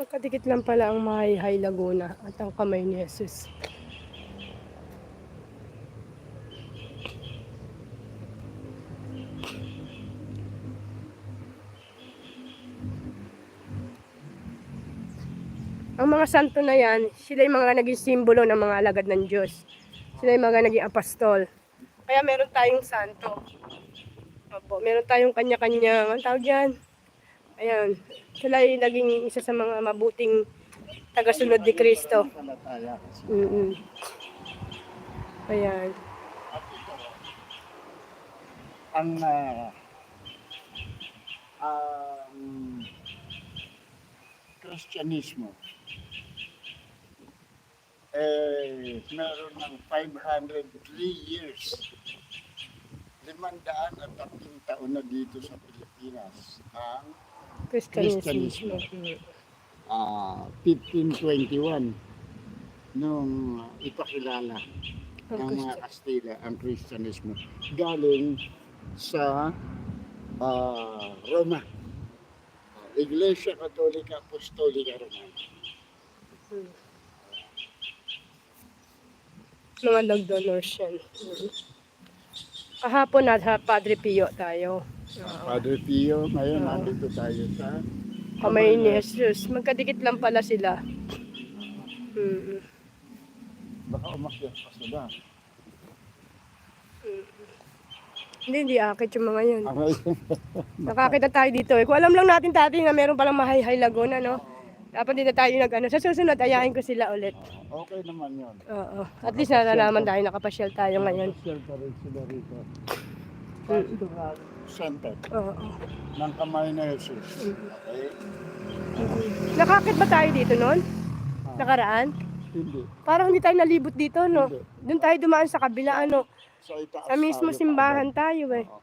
Magkadikit lang pala ang Mahihay Laguna at ang kamay ni Jesus. Ang mga santo na yan, sila yung mga naging simbolo ng mga alagad ng Diyos. Sila yung mga naging apostol. Kaya meron tayong santo. Meron tayong kanya-kanya, ang tawag yan? Ayan, sila yung naging isa sa mga mabuting tagasunod ni Kristo. Kasi. Mm Ayan. Ang ah, ang Kristyanismo eh meron ng 503 years. Limandaan at tatlong taon na dito sa Pilipinas ang Christianism. Christianismo. ah 1521 nung ipakilala Ang ng mga. Kastila ang Kristyanismo galing sa ah, Roma. Iglesia Katolika Apostolika Romana. Mm. Mga log donors yan. Mm. Kahapon na Padre Pio tayo. Padre Pio, ngayon nandito tayo sa Kamay ni Jesus. Magkadikit lang pala sila. Mm baka umakyat pa sila. Hindi, hindi akit yung mga yun. Nakakita tayo dito eh. Kung alam lang natin dati na meron palang Mahihay Laguna, no? Dapat hindi na tayo nag ano. Sa susunod, ayahin ko sila ulit. okay naman yun. Oo. At least nalalaman tayo, nakapasyal tayo ngayon. Share pa rin sila rito. Mm. Ito nga, center Oo. ng kamay na Jesus. Okay? Nakakit ba tayo dito noon? Nakaraan? Hindi. Parang hindi tayo nalibot dito, no? Hindi. Doon tayo dumaan sa kabila, ano? Sa itaas Sa mismo tayo simbahan tayo, eh. Oo.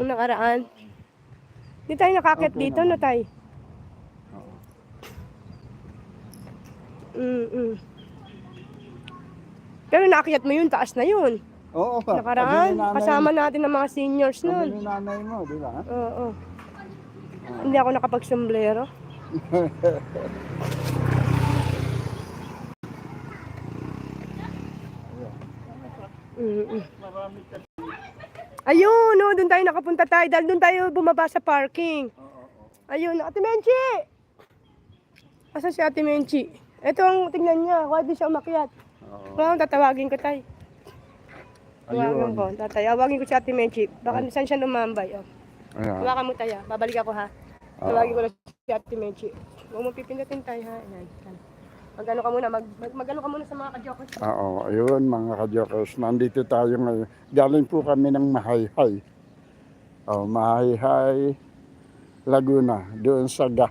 Nung nakaraan. Hindi tayo nakakit Okay dito, no, naman. tay? Oo. Mm-mm. Pero naakyat mo yun, taas na yun. Oo. pa. Nakaraan, nanay- kasama natin ng mga seniors nun. ni nanay mo, di ba? Oo. Hindi ako nakapag-sombrero. Mm-mm. Ayun, no, doon tayo nakapunta tayo dahil doon tayo bumaba sa parking. Ayun, Ate Menchi! Asa si Ate Menchi? Ito ang tingnan niya, di siya umakyat? Oo. Well, tatawagin ko tayo. Tawagan Ayun. ko, tatawagin ko si Ate Menchi. Baka saan siya lumambay. Oh. Ayan. Tawagan mo tayo, babalik ako ha. Tawagin ko na si Ate Menchi. Huwag mo pipindutin tayo ha. Ayan. Mag-ano ka muna, mag, mag, mag-ano ka muna sa mga kadyokers. Oo, ayun mga kajokers. Nandito tayo ngayon. Galing po kami ng Mahayhay. Oh, Mahayhay, Laguna. Doon sa Ga.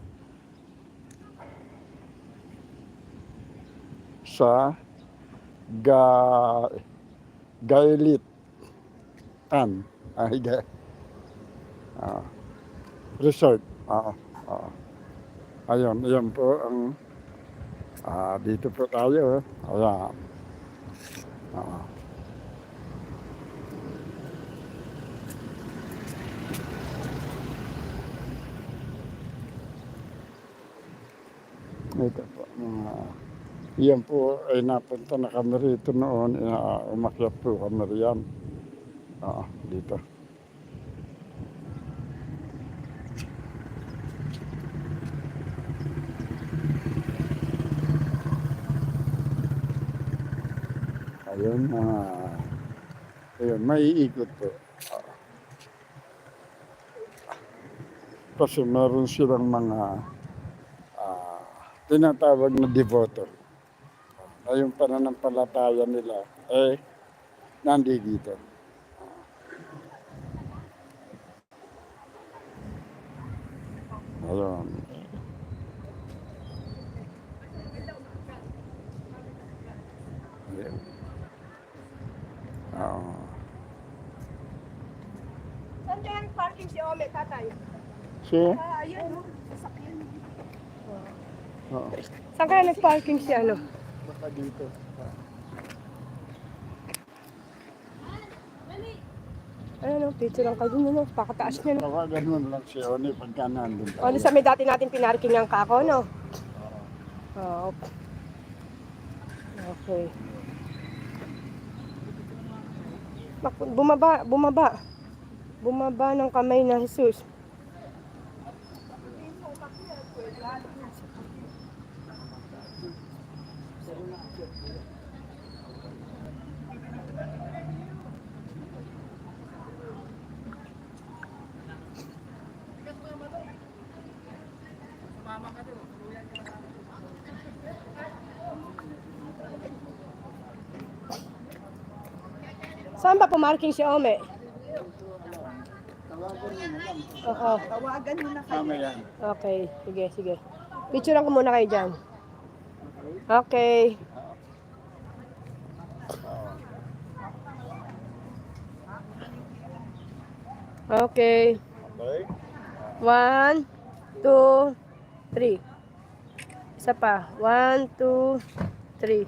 Sa Ga... Gailit. An. Ay, ga... Ah. resort. Oo. Oo. Ayun, ayun po ang Ah, dito po tayo. eh. Ayan. Ah. Ito po. Mga, yan po ay napunta na kami rito noon. Uh, umakyat po kami riyan. Ah, dito. Ayun, mga... ayun, may ikot po. Kasi meron silang mga ah, tinatawag na devoto. Na yung pananampalataya nila, eh, nandi dito. Ayun. Ayun. Oo. Saan kaya parking si Ome, tatay? So, Ah, ayun. Saan kaya nag-parking si ano? Baka dito. Ano, no? Picture lang kayo no? Pakataas niya, no? Tawagan mo lang si Oni pagka nandun tayo. O, ano sa may dati natin pinarking ang kako, no? Ah, okay. Okay. Bumaba, bumaba. Bumaba ng kamay na Jesus. Saan ba pumarking si Ome? Oo. Tawagan mo na kayo. Mamaya. Okay, sige, sige. Picture ko muna kayo dyan. Okay. Okay. Okay. One, two, three. Isa pa. One, two, three.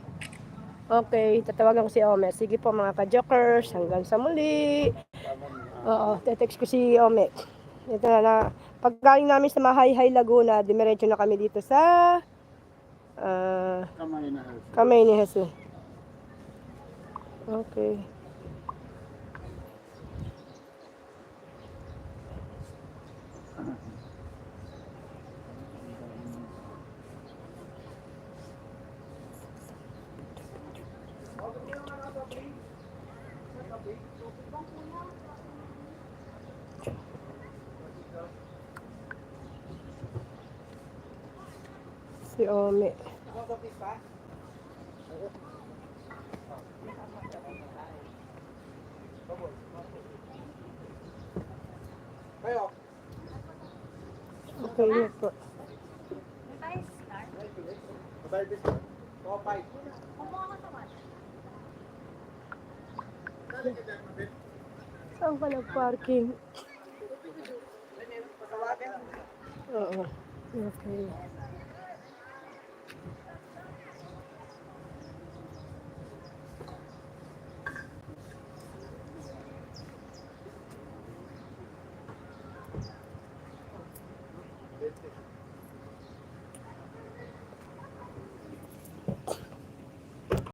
Okay, tatawagan ko si Ome. Sige po mga ka-jokers, hanggang sa muli. Oo, tetext ko si Ome. Ito na na. Pagkain namin sa Mahayhay Laguna, dimiretso na kami dito sa ah, Kamay na. Kamay ni Jesus. Okay. Si Ome. Okay na po. Saan ka nag-parking? Oo. Okay.